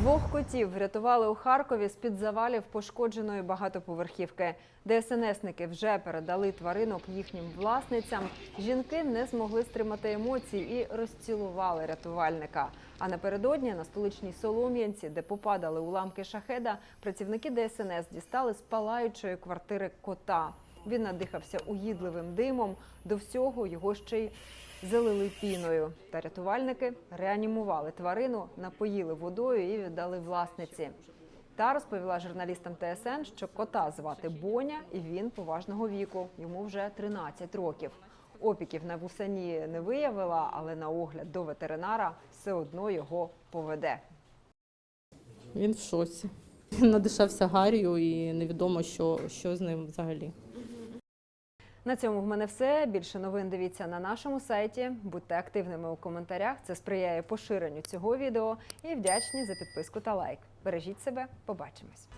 Двох котів врятували у Харкові з-під завалів пошкодженої багатоповерхівки. ДСНСники вже передали тваринок їхнім власницям. Жінки не змогли стримати емоцій і розцілували рятувальника. А напередодні на столичній Солом'янці, де попадали уламки шахеда, працівники ДСНС дістали з палаючої квартири кота. Він надихався угідливим димом. До всього його ще й залили піною. Та рятувальники реанімували тварину, напоїли водою і віддали власниці. Та розповіла журналістам ТСН, що кота звати Боня, і він поважного віку. Йому вже 13 років. Опіків на вусані не виявила, але на огляд до ветеринара все одно його поведе. Він в шоці. Надишався гар'ю і невідомо, що, що з ним взагалі. На цьому в мене все. Більше новин дивіться на нашому сайті. Будьте активними у коментарях. Це сприяє поширенню цього відео. І вдячні за підписку та лайк. Бережіть себе, побачимось.